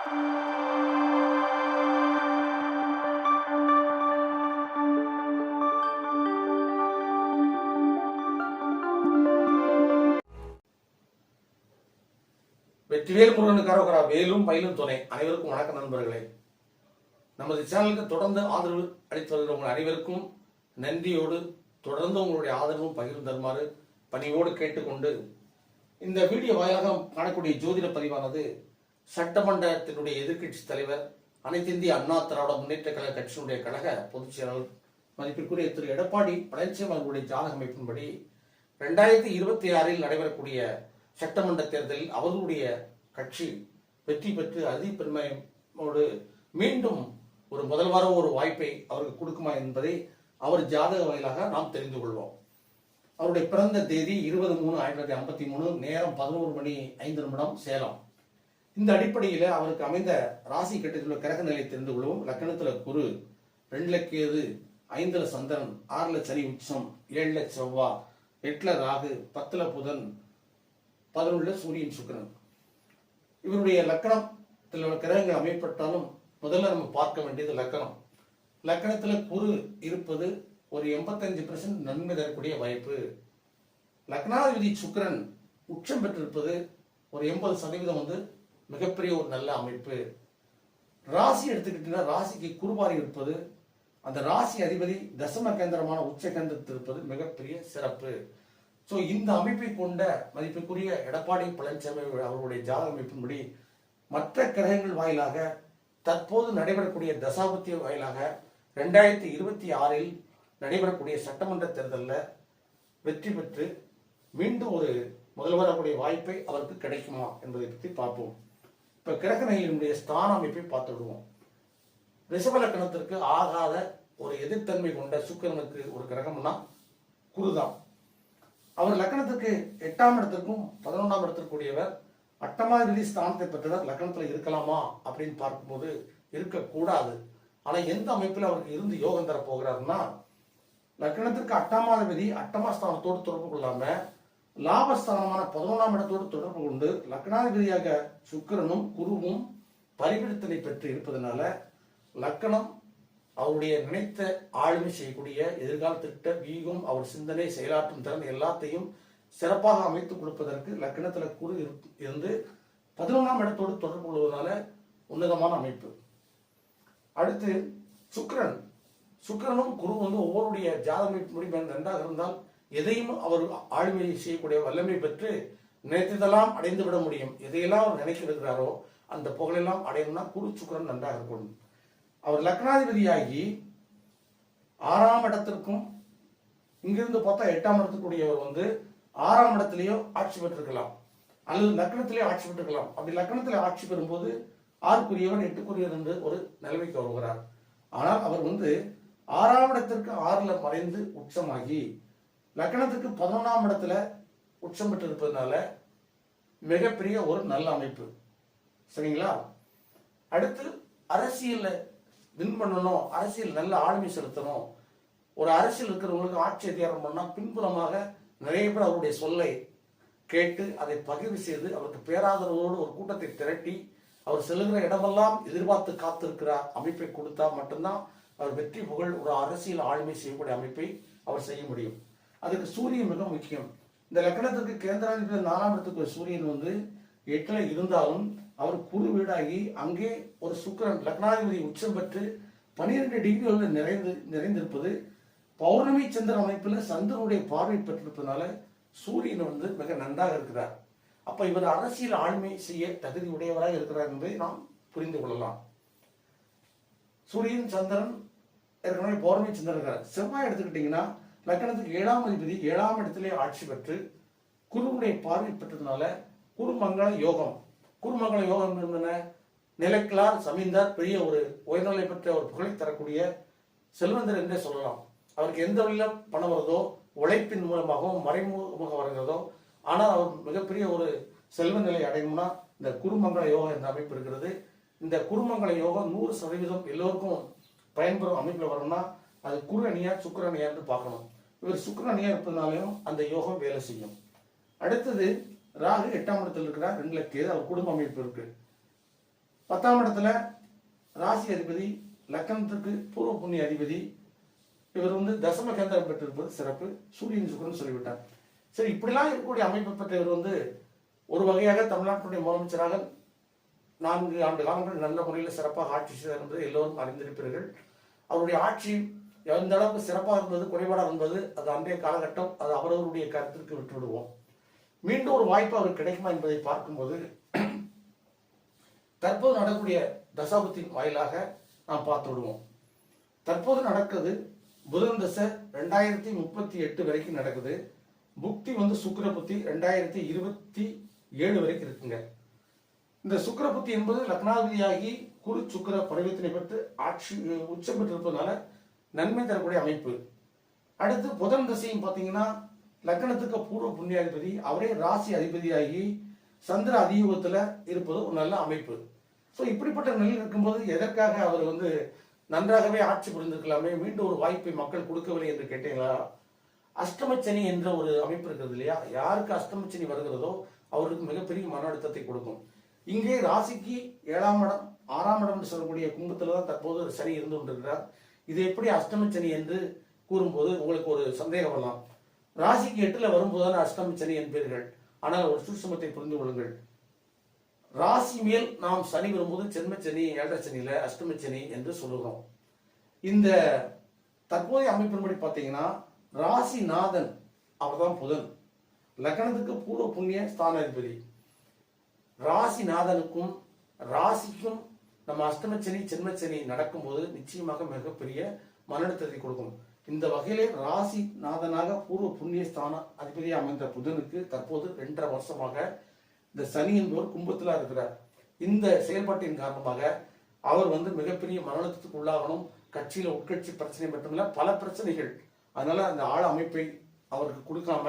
வெற்றிவேல் முருகனுக்கு வேலும் பயிலும் துணை. அனைவருக்கும் வணக்கம் நண்பர்களே. நமது சேனலுக்கு தொடர்ந்து ஆதரவு அளித்து வருகிற உங்கள் அனைவருக்கும் நன்றியோடு தொடர்ந்து உங்களுடைய ஆதரவும் பகிர்ந்து தருமாறு பணியோடு கேட்டுக்கொண்டு இந்த வீடியோ வாயிலாக காணக்கூடிய ஜோதிட பதிவானது சட்டமன்றத்தினுடைய எதிர்க்கட்சி தலைவர் அனைத்து இந்திய அண்ணா திராவிட முன்னேற்ற கழக கட்சியினுடைய கழக பொதுச் செயலாளர் மதிப்பிற்குரிய திரு. எடப்பாடி பழனிசாமி அவர்களுடைய ஜாதக அமைப்பின்படி ரெண்டாயிரத்தி இருபத்தி ஆறில் நடைபெறக்கூடிய சட்டமன்ற தேர்தலில் அவர்களுடைய கட்சி வெற்றி பெற்று அதி பெருமையோடு மீண்டும் ஒரு முதல்வரோ ஒரு வாய்ப்பை அவருக்கு கொடுக்குமா என்பதை அவர் ஜாதக வாயிலாக நாம் தெரிந்து கொள்வோம். அவருடைய பிறந்த தேதி இருபது மூணு ஆயிரத்தி தொள்ளாயிரத்தி ஐம்பத்தி மூணு நேரம் பதினோரு மணி ஐந்து நிமிடம் சேலம். இந்த அடிப்படையில் அவருக்கு அமைந்த ராசி கட்டத்தில் உள்ள கிரக நிலை தெரிந்து கொள்வோம். லக்கணத்தில் குரு ரெண்டு கேது ஐந்துல சந்திரன் ஆறுல சனி உச்சம் ஏழுல செவ்வா எட்டுல ராகு பத்துல புதன் பதினொன்றுல சூரியன் சுக்கரன். இவருடைய லக்கணத்தில் உள்ள கிரகங்கள் அமைப்பட்டாலும் முதல்ல நம்ம பார்க்க வேண்டியது லக்கணம். லக்கணத்தில் குரு இருப்பது ஒரு எண்பத்தஞ்சு பெர்சன்ட் நன்மை தரக்கூடிய வாய்ப்பு. லக்னாதிபதி சுக்கிரன் உச்சம் பெற்றிருப்பது ஒரு எண்பது சதவீதம் வந்து மிகப்பெரிய ஒரு நல்ல அமைப்பு. ராசி எடுத்துக்கிட்டீங்கன்னா ராசிக்கு குருபாரி இருப்பது அந்த ராசி அதிபதி தசம கேந்திரமான உச்ச கேந்திரத்தில் இருப்பது மிகப்பெரிய சிறப்பு. ஸோ இந்த அமைப்பை கொண்ட மதிப்புக்குரிய எடப்பாடி பழனிசாமி அவர்களுடைய ஜாத அமைப்பின்படி மற்ற கிரகங்கள் வாயிலாக தற்போது நடைபெறக்கூடிய தசாபத்திய வாயிலாக ரெண்டாயிரத்தி இருபத்தி ஆறில் நடைபெறக்கூடிய சட்டமன்ற தேர்தலில் வெற்றி பெற்று மீண்டும் ஒரு முதல்வரக்கூடிய வாய்ப்பை அவருக்கு கிடைக்குமா என்பதை பற்றி பார்ப்போம். இப்போ கிரகணையினுடைய ஸ்தான அமைப்பை பார்த்து விடுவோம் ரிஷபலக்கணத்திற்கு ஆகாத ஒரு எதிர்த்தன்மை கொண்ட சுக்கிரனுக்கு ஒரு கிரகம்னா குருதான். அவர் லக்கணத்திற்கு எட்டாம் இடத்திற்கும் பதினொன்றாம் இடத்திற்குரியவர். அட்டமாதிபதி ஸ்தானத்தை பெற்றவர் லக்கணத்தில் இருக்கலாமா அப்படின்னு பார்க்கும்போது இருக்கக்கூடாது. ஆனால் எந்த அமைப்பில் அவருக்கு இருந்து யோகம் தர போகிறாருன்னா லக்கணத்திற்கு அட்டமாதிபதி அட்டமா ஸ்தானத்தோடு தொடர்பு கொள்ளாமல் லாபஸ்தானமான பதினொன்றாம் இடத்தோடு தொடர்பு கொண்டு லக்னாதிபதியாக சுக்கிரனும் குருவும் பரிவர்த்தனை பெற்று இருப்பதனால லக்கணம் அவருடைய நினைத்த ஆளுமை செய்யக்கூடிய எதிர்கால திட்ட வீகம் அவர் சிந்தனை செயலாற்றும் திறன் எல்லாத்தையும் சிறப்பாக அமைத்துக் கொடுப்பதற்கு லக்கணத்தில் குரு இருந்து பதினொன்றாம் இடத்தோடு தொடர்பு கொள்வதனால உன்னதமான அமைப்பு. அடுத்து சுக்கரன். சுக்கரனும் குரு வந்து ஒவ்வொருடைய ஜாதகப்படி ரெண்டாக இருந்தால் எதையும் அவர் ஆளுமையை செய்யக்கூடிய வல்லமை பெற்று நினைத்ததெல்லாம் அடைந்து விட முடியும். எதையெல்லாம் அவர் நினைக்கிறாரோ அந்த புகழெல்லாம் அடையணும்னா குரு நன்றாக இருக்கணும் அவர் லக்னாதிபதியாகி ஆறாம் இடத்திற்கும் இங்கிருந்து பார்த்தா எட்டாம் இடத்துக்குரியவர் வந்து ஆறாம் இடத்திலேயோ ஆட்சி பெற்றிருக்கலாம். அல்லது லக்னத்திலேயோ ஆட்சி பெற்றிருக்கலாம். அப்படி லக்னத்தில் ஆட்சி பெறும்போது ஆறுக்குரியவர் எட்டுக்குரியவர் என்று ஒரு நிலைமைக்கு வருகிறார். ஆனால் அவர் வந்து ஆறாம் இடத்திற்கு ஆறுல மறைந்து உச்சமாகி லக்னத்துக்கு பதினொன்றாம் இடத்துல உச்சம் பெற்று இருப்பதனால மிகப்பெரிய ஒரு நல்ல அமைப்பு. சரிங்களா? அடுத்து அரசியலில் வின் பண்ணணும் அரசியல் நல்ல ஆளுமை செலுத்தணும். ஒரு அரசியல் இருக்கிறவங்களுக்கு ஆட்சி அதிகாரம் பண்ணா பின்புறமாக நிறைய பேர் அவருடைய சொல்லை கேட்டு அதை பகிர்வு செய்து அவருக்கு பேராதரவோடு ஒரு கூட்டத்தை திரட்டி அவர் செல்கிற இடமெல்லாம் எதிர்பார்த்து காத்திருக்கிற அமைப்பை கொடுத்தா மட்டும்தான் அவர் வெற்றி புகழ் ஒரு அரசியல் ஆளுமை செய்யக்கூடிய அமைப்பை அவர் செய்ய முடியும். அதுக்கு சூரியன் மிக முக்கியம். இந்த லக்கணத்துக்கு கேந்திராதிபதி நாலாம் இடத்துக்கு சூரியன் வந்து எட்டில் இருந்தாலும் அவர் குரு வீடாகி அங்கே ஒரு சுக்கிரன் லக்னாதிபதி உச்சம் பெற்று பனிரெண்டு டிகிரி வந்து நிறைந்து நிறைந்திருப்பது பௌர்ணமி சந்திர அமைப்பில் சந்திரனுடைய பார்வை பெற்றிருப்பதனால சூரியன் வந்து மிக நன்றாக இருக்கிறார். அப்ப இவர் அரசியல் ஆளுமை செய்ய தகுதி உடையவராக இருக்கிறார் என்பதை நாம் புரிந்து கொள்ளலாம். சூரியன் சந்திரன் ஏற்கனவே பௌர்ணமி சந்திரன் இருக்கிறார் செவ்வாய் எடுத்துக்கிட்டீங்கன்னா லக்கணத்துக்கு ஏழாம் அதிபதி ஏழாம் இடத்திலே ஆட்சி பெற்று குருவுடைய பார்வை பெற்றதுனால குருமங்கள யோகம். குருமங்கள யோகம் என்ன நிலைக்கலார் சமீந்தார் பெரிய ஒரு உயர்நிலை பெற்ற ஒரு புகழை தரக்கூடிய செல்வந்தர் என்றே சொல்லலாம். அவருக்கு எந்த வழியில பணம் வருதோ உழைப்பின் மூலமாகவும் மறைமுகமாக வருகிறதோ ஆனால் அவர் மிகப்பெரிய ஒரு செல்வ நிலை அடையணும்னா இந்த குருமங்கள யோகம் என்ற அமைப்பு இருக்கிறது. இந்த குருமங்கள யோகம் நூறு சதவீதம் எல்லோருக்கும் பயன்பெறும் அமைப்பில் வரணும்னா அது குரு அணியா சுக்கரணியான்னு பார்க்கணும். இவர் சுக்கிர அணியா இருப்பதனாலையும் அந்த யோகம் வேலை செய்யும். அடுத்தது ராகு எட்டாம் இடத்துல இருக்கிறார். ரெண்டுல கேது அவர் குடும்ப அமைப்பு இருக்கு. பத்தாம் இடத்துல ராசி அதிபதி லக்கணத்துக்கு பூர்வ புண்ணிய அதிபதி. இவர் வந்து தசம கேந்திரம் பெற்றிருப்பது சிறப்பு. சூரியன் சுக்கரன் சொல்லிவிட்டார். சரி இப்படிலாம் இருக்கக்கூடிய அமைப்பை பெற்ற இவர் வந்து ஒரு வகையாக தமிழ்நாட்டுடைய முதலமைச்சராக நான்கு ஆண்டு காலங்கள் நல்ல முறையில் சிறப்பாக ஆட்சி செய்தார் என்பதை எல்லோரும் அறிந்திருப்பீர்கள். அவருடைய ஆட்சி எந்த அளவுக்கு சிறப்பாக இருந்தது குறைபாடாக இருந்தது அது அன்றைய காலகட்டம் அது அவரவருடைய கருத்திற்கு விட்டுவிடுவோம். மீண்டும் ஒரு வாய்ப்பு அவருக்கு கிடைக்குமா என்பதை பார்க்கும்போது தற்போது நடக்கக்கூடிய தசாபத்தின் வாயிலாக நாம் பார்த்து விடுவோம். தற்போது நடக்குது புதன் தசை ரெண்டாயிரத்தி முப்பத்தி எட்டு வரைக்கும் நடக்குது. புக்தி வந்து சுக்கர புத்தி ரெண்டாயிரத்தி இருபத்தி ஏழு வரைக்கும் இருக்குங்க. இந்த சுக்கர புத்தி என்பது லக்னாதிபதியாகி குரு சுக்கர பரிவர்த்தனை பெற்று ஆட்சி உச்சம் பெற்றிருப்பதனால நன்மை தரக்கூடிய அமைப்பு. அடுத்து புதன் தசையும் பார்த்தீங்கன்னா லக்னத்துக்கு பூர்வ புண்ணியாதிபதி அவரே ராசி அதிபதியாகி சந்திர அதியூகத்தில் இருப்பது ஒரு நல்ல அமைப்பு. ஸோ இப்படிப்பட்ட நிலையில் இருக்கும்போது எதற்காக அவர் வந்து நன்றாகவே ஆட்சி புரிந்திருக்கலாமே மீண்டும் ஒரு வாய்ப்பை மக்கள் கொடுக்கவில்லை என்று கேட்டீங்களா? அஷ்டமச்சனி என்ற ஒரு அமைப்பு இருக்கிறது இல்லையா? யாருக்கு அஷ்டமச்சனி வருகிறதோ அவருக்கு மிகப்பெரிய மன அழுத்தத்தை கொடுக்கும். இங்கே ராசிக்கு ஏழாம் இடம் ஆறாம் இடம் சொல்லக்கூடிய கும்பத்தில் தான் தற்போது சனி இருந்து கொண்டிருக்கிறார். இது எப்படி அஷ்டமச்சனி என்று கூறும்போது உங்களுக்கு ஒரு சந்தேகம் வரலாம். ராசிக்கு எட்டுல வரும்போது தான் அஷ்டமச்சனி என்பீர்கள். ஆனால் ஒரு சூட்சமத்தை புரிந்து கொள்ளுங்கள். ராசி மேல் நாம் சனி வரும்போது சென்மச்சனி ஏழரை அஷ்டமச்சனி என்று சொல்லுகிறோம். இந்த தற்போதைய அமைப்பின்படி பார்த்தீங்கன்னா ராசிநாதன் அவர்தான் புதன். லக்னத்துக்கு பூர்வ புண்ணிய ஸ்தானாதிபதி. ராசிநாதனுக்கும் ராசிக்கும் நம்ம அஷ்டமச்சனி ஜென்மச்சனி நடக்கும்போது நிச்சயமாக மிகப்பெரிய மன அழுத்தத்தை கொடுக்கும். இந்த வகையிலே ராசி நாதனாக பூர்வ புண்ணிய ஸ்தான அதிபதியாக அமைந்த புதனுக்கு தற்போது ரெண்டரை வருஷமாக இந்த சனி என்பவர் கும்பத்தில் இருக்கிறார். இந்த செயல்பாட்டின் காரணமாக அவர் வந்து மிகப்பெரிய மன அழுத்தத்துக்கு உள்ளாகணும். கட்சியில உட்கட்சி பிரச்சனை மட்டுமில்ல பல பிரச்சனைகள். அதனால அந்த ஆழ அமைப்பை அவருக்கு கொடுக்காம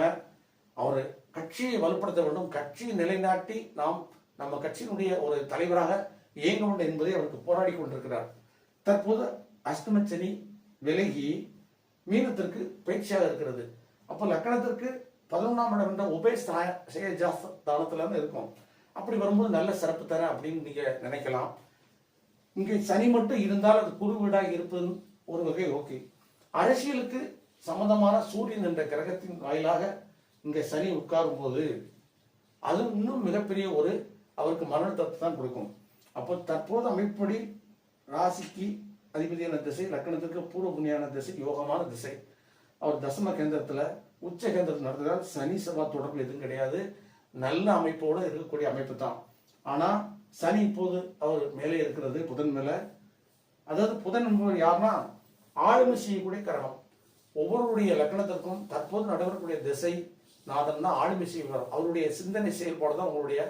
அவர் கட்சியை வலுப்படுத்த வேண்டும். கட்சியை நிலைநாட்டி நாம் நம்ம கட்சியினுடைய ஒரு தலைவராக இயங்க வேண்டும் என்பதை அவருக்கு போராடி கொண்டிருக்கிறார். தற்போது அஷ்டமச்சனி விலகி மீனத்திற்கு பயிற்சியாக இருக்கிறது. அப்போ லக்கணத்திற்கு பதினொன்றாம் இடம் என்ற உபய ஸ்தானத்துல இருந்து இருக்கும். அப்படி வரும்போது நல்ல சிறப்பு தர அப்படின்னு நீங்க நினைக்கலாம். இங்கே சனி மட்டும் இருந்தால் அது குரு வீடாக இருப்பது ஒரு வகை ஓகே. அரசியலுக்கு சம்பந்தமான சூரியன் என்ற கிரகத்தின் வாயிலாக இங்கே சனி உட்காரும் போது அது இன்னும் மிகப்பெரிய ஒரு அவருக்கு மரணத்தை தான் கொடுக்கும். அப்போ தற்போது அமைப்படி ராசிக்கு அதிபதியான திசை லக்கணத்திற்கு பூர்வ புண்ணியான திசை யோகமான திசை. அவர் தசம கேந்திரத்தில் உச்ச கேந்திரத்தில் நடத்துகிறார். சனி செவ்வாய் தொடர்பு எதுவும் கிடையாது. நல்ல அமைப்போட இருக்கக்கூடிய அமைப்பு தான். ஆனால் சனி இப்போது அவர் மேலே இருக்கிறது புதன் மேலே. அதாவது புதன் என்பவர் யாருன்னா ஆளுமை செய்யக்கூடிய கிரகம். ஒவ்வொருடைய லக்னத்திற்கும் தற்போது நடைபெறக்கூடிய திசை நாதன் தான் ஆளுமை செய்வார் அவருடைய சிந்தனை செயல்பாடு தான் அவருடைய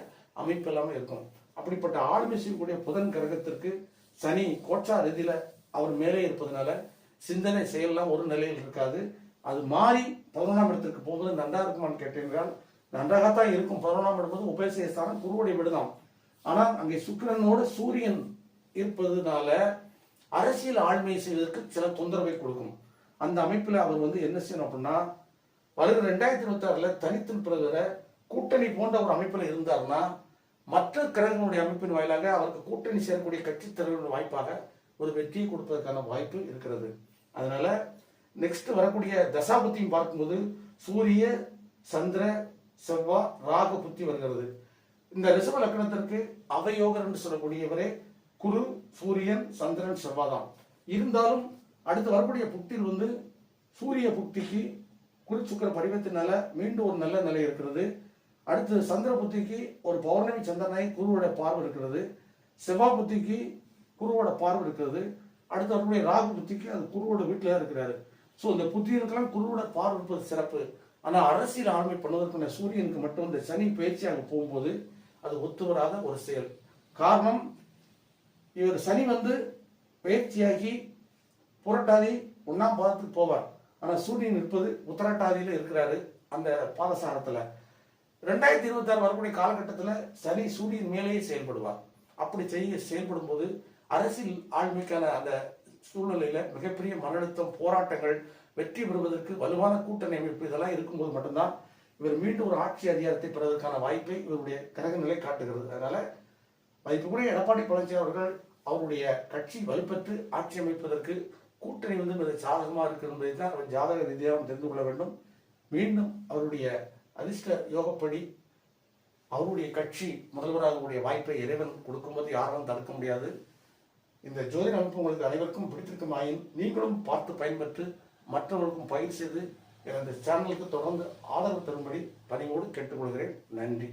அமைப்பு எல்லாமே இருக்கும். அப்படிப்பட்ட ஆளுமை செய்யக்கூடிய புதன் கிரகத்திற்கு சனி கோட்சா ரீதியில அவர் மேலே இருப்பதனால சிந்தனை செயல்லாம் ஒரு நிலையில் இருக்காது. அது மாறி பதினொன்றாம் இடத்திற்கு போகும்போது நன்றா இருக்குமான்னு கேட்டீர்கள் நன்றாகத்தான் இருக்கும். பதினொன்றாம் இடம் வந்து உபயசேஸ்தானம் குருவுடைய விடுதான் ஆனால் அங்கே சுக்கிரனோடு சூரியன் இருப்பதுனால அரசியல் ஆளுமை செய்வதற்கு சில தொந்தரவை கொடுக்கும். அந்த அமைப்பில் அவர் வந்து என்ன செய்யணும் அப்படின்னா வருகிற ரெண்டாயிரத்தி இருபத்தி ஆறுல தனித்து பிறகு கூட்டணி போன்ற ஒரு அமைப்பில் இருந்தாருன்னா மற்ற கிரகங்களுடைய அமைப்பின் வாயிலாக அவருக்கு கூட்டணி சேரக்கூடிய கட்சி தலைவர்களுடைய வாய்ப்பாக ஒரு வெற்றியை கொடுப்பதற்கான வாய்ப்பு இருக்கிறது. அதனால நெக்ஸ்ட் வரக்கூடிய தசாபுத்தியும் பார்க்கும்போது சூரிய சந்திர செவ்வா ராகு புத்தி வருகிறது. இந்த ரிஷப லக்னத்திற்கு அவயோகர் என்று சொல்லக்கூடியவரே குரு சூரியன் சந்திரன் செவ்வாய் தான் இருந்தாலும் அடுத்து வரக்கூடிய புக்தியில் வந்து சூரிய புக்திக்கு குரு சுக்கர பரிவத்தினால மீண்டும் ஒரு நல்ல நிலை இருக்கிறது. அடுத்து சந்திர புத்திக்கு ஒரு பௌர்ணமி சந்திரனாய் குருவோட பார்வை இருக்கிறது. செவ்வாய் புத்திக்கு குருவோட பார்வை இருக்கிறது. அடுத்து அவருடைய ராகு புத்திக்கு அது குருவோட வீட்டில் இருக்கிறாரு. ஸோ இந்த புத்திகளுக்கெல்லாம் குருவோட பார்வை இருப்பது சிறப்பு. ஆனால் அரசியல் ஆண்மை பண்ணுவதற்குள்ள சூரியனுக்கு மட்டும் இந்த சனி பயிற்சி அங்கே போகும்போது அது ஒத்து வராத ஒரு செயல். காரணம் இவர் சனி வந்து பயிற்சியாகி புரட்டாதி ஒன்னாம் பாதத்துக்கு போவார். ஆனால் சூரியன் இருப்பது உத்தரட்டாதியில் இருக்கிறாரு அந்த பாதசாரத்தில். ரெண்டாயிரத்தி இருபத்தி ஆறு வரக்கூடிய காலகட்டத்தில் சனி சூரியன் மேலேயே செயல்படுவார். அப்படி செய்ய செயல்படும் போது அரசியல் ஆளுமைக்கான அந்த சூழ்நிலையில மிகப்பெரிய மன அழுத்தம் போராட்டங்கள் வெற்றி பெறுவதற்கு வலுவான கூட்டணி அமைப்பு இதெல்லாம் இருக்கும்போது மட்டும்தான் இவர் மீண்டும் ஒரு ஆட்சி அதிகாரத்தை பெறுவதற்கான வாய்ப்பை இவருடைய கிரக நிலை காட்டுகிறது. அதனால மதிப்புக்குரிய எடப்பாடி பழனிசாமி அவர்கள் அவருடைய கட்சி வலுப்பெற்று ஆட்சி அமைப்பதற்கு கூட்டணி வந்து மிக சாதகமாக இருக்கிறது என்பதை தான் அவர் ஜாதக ரீதியாக தெரிந்து கொள்ள வேண்டும். மீண்டும் அவருடைய அதிர்ஷ்ட யோகப்படி அவருடைய கட்சி முதல்வராகக்கூடிய வாய்ப்பை இறைவன் கொடுக்கும்போது யாரும் தடுக்க முடியாது. இந்த ஜோதிட அமைப்பு உங்களுக்கு அனைவருக்கும் பிடித்திருக்கும் ஆயின் நீங்களும் பார்த்து பயன்பெற்று மற்றவர்களுக்கும் பயிர் செய்து எனது சேனலுக்கு தொடர்ந்து ஆதரவு தரும்படி பணிவோடு கேட்டுக்கொள்கிறேன். நன்றி.